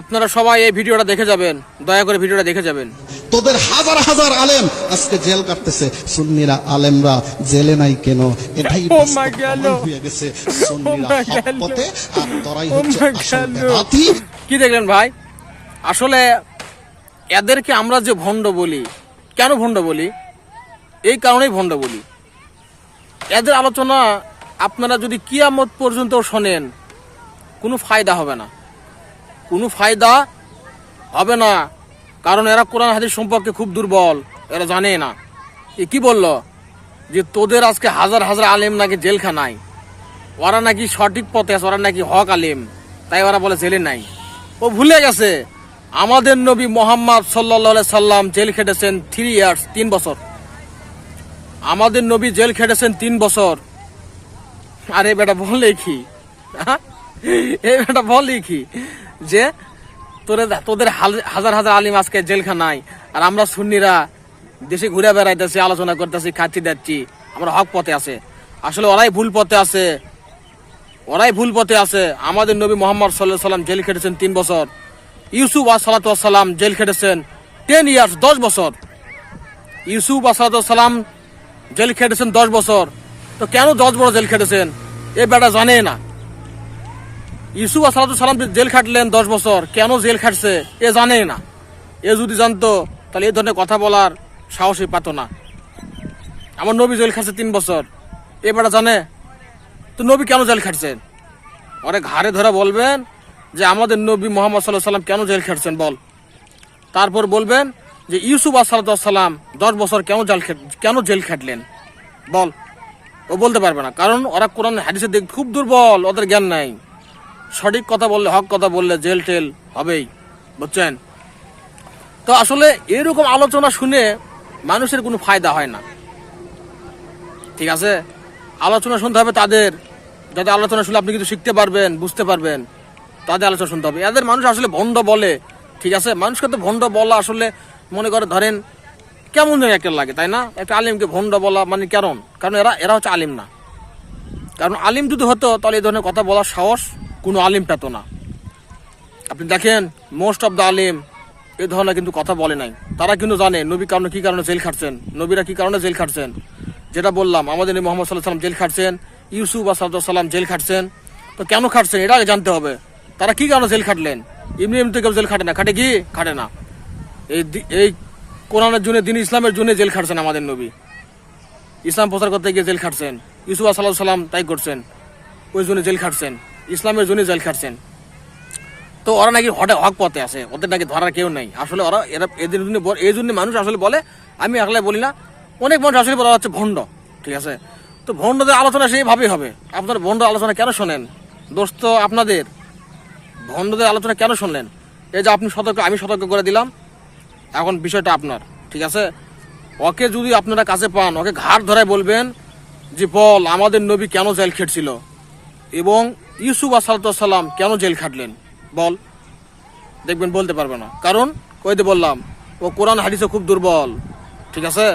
আপনারা সবাই এই ভিডিওটা দেখে যাবেন। দয়া করে ভিডিওটা দেখে যাবেন। তোদের হাজার হাজার আলেম আজকে জেল কাটতেছে। সুন্নিরা আলেমরা জেলে নাই কেন? এটাই হয়ে গেছে। সুন্নিরা. পথে আর তোরাই হচ্ছে। কি দেখলেন ভাই? আসলে এদেরকে আমরা যে ভণ্ড বলি কেন ভণ্ড বলি? এই কারণেই ভণ্ড বলি। এদের আলোচনা আপনারা যদি কিয়ামত পর্যন্ত শোনেন কোনো ফায়দা হবে না। কোনো ফায়দা হবে না, কারণ এরা কোরআন হাদিস সম্পর্কে খুব দুর্বল, এরা জানে না। এ কি বলল? যে তোদের আজকে হাজার হাজার আলেম নাকি জেলখানায়, ওরা নাকি সঠিক পথে আছে, ওরা নাকি হক আলেম, তাই ওরা বলে জেলে নাই। ও ভুলে গেছে, আমাদের নবী মোহাম্মদ সাল্লা সাল্লাম জেল খেটেছেন থ্রি ইয়ার্স তিন বছর। আমাদের নবী জেল খেটেছেন তিন বছর। আরে বেটা বললে কি হ্যাঁ? এই বেটা বললি কি যে তোরে তোদের হাজার হাজার আলিম আজকে জেলখানায়, আর আমরা সুন্নিরা দেশে ঘুরে বেড়াইতেছি, আলোচনা করতেছি খাচ্ছি যাচ্ছি আমরা হক পথে আছে। আসলে ওরাই ভুল পথে আছে। ওরাই ভুল পথে আছে। আমাদের নবী মোহাম্মদ সাল্লাহ সাল্লাম জেল খেটেছেন তিন বছর। ইউসুফ সালাম জেল খেটেছেন টেন ইয়ার্স দশ বছর। ইউসুফ সালাম জেল খেটেছেন দশ বছর। তো কেন দশ বড় জেল খেটেছেন? এ বেটা জানে না। ইউসুফ সালাম জেল খাটলেন দশ বছর। কেন জেল খাটছে? এ জানে না। এ যদি জানতো, তাহলে এই ধরনের কথা বলার সাহসই পাতো না। আমার নবী জেল খাটছে তিন বছর। এ বেটা জানে, তো নবী কেন জেল খাটছেন? ওরে ঘাড়ে ধরে বলবেন যে আমাদের নবী মোহাম্মদ সাল্লাহ সাল্লাম কেন জেল খাটছেন বল। তারপর বলবেন যে ইউসুফ সাল্লাম দশ বছর কেন জেল কেন জেল খাটলেন? বল। ও বলতে পারবে না। কারণ ওরা কোরআন হাদিসের দিক খুব দুর্বল, ওদের জ্ঞান নাই। সঠিক কথা বললে, হক কথা বললে জেল টেল হবেই, বুঝছেন? তো আসলে এরকম আলোচনা শুনে মানুষের কোনো ফায়দা হয় না। ঠিক আছে? আলোচনা শুনতে হবে তাদের। যাতে আলোচনা শুনলে আপনি কিছু শিখতে পারবেন, বুঝতে পারবেন। তাদের আলোচনা শুনতে হবে। এদের মানুষ আসলে ভণ্ড বলে, ঠিক আছে? মানুষকে তো ভণ্ড বলা আসলে, মনে করে ধরেন, কেমন যেন একটা লাগে, তাই না? একটা আলিমকে ভণ্ড বলা মানে কেমন? কারণ এরা এরা হচ্ছে আলিম না। কারণ আলিম যদি হতো, তাহলে এই ধরনের কথা বলার সাহস কোনো আলিম পেত না। আপনি দেখেন মোস্ট অফ দ্য আলিম এ ধরনের কিন্তু কথা বলে নাই। তারা কিন্তু জানে, নবী কারণে কী কারণে জেল খাটছেন, নবীরা কী কারণে জেল খাটছেন। যেটা বললাম, আমাদের নবী মোহাম্মদ সাল্লাহ সাল্লাম জেল খাটছেন, ইউসুফ বা সাল্লাম জেল খাটছেন। তো কেন খাটছেন? এটা আগে জানতে হবে। তারা কী কারণে জেল খাটলেন? এমনি এমনি কেউ জেল খাটে না। খাটে কি? খাটে না। এই এই কোরআনের জন্য দিন ইসলামের জন্য জেল খাটছেন আমাদের নবী। ইসলাম প্রচার করতে গিয়ে জেল খাটছেন। ইউসুফ সাল্লাহ সাল্লাম তাই করছেন। ওই জন্য জেল খাটছেন। ইসলামের জন্য জেল খাটছেন। তো ওরা নাকি হঠাৎ হক পথে আছে, ওদের নাকি ধরার কেউ নেই। আসলে ওরা এরা এদের জন্য এই জন্য মানুষ আসলে বলে, আমি আসলে বলি না, অনেক মানুষ আসলে বলা হচ্ছে ভণ্ড, ঠিক আছে? তো ভণ্ডদের আলোচনা সেইভাবেই হবে। আপনার ভণ্ড আলোচনা কেন শোনেন? দোস্ত আপনাদের। ভণ্ডদের আলোচনা কেন শুনলেন এই যে আপনি সতর্ক আমি সতর্ক করে দিলাম, এখন বিষয়টা আপনার, ঠিক আছে? ওকে যদি আপনারা কাছে পান, ওকে ঘাট ধরে বলবেন যে, বল, আমাদের নবী কেন জেল খেটছিল? এবং ইউসুফ আসালাম কেন জেল খাটলেন? বল। দেখবেন বলতে পারবে না। কারণ কয়েদে বললাম, ও কোরআন হাদিসে খুব দুর্বল। ঠিক আছে?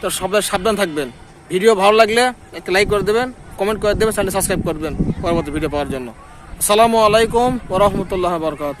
তো সবাই সাবধান থাকবেন। ভিডিও ভালো লাগলে একটা লাইক করে দেবেন কমেন্ট করে দেবেন চ্যানেল সাবস্ক্রাইব করবেন পরবর্তী ভিডিও পাওয়ার জন্য। আসসালামু আলাইকুম ওরহমতুল্লাহ বরকাত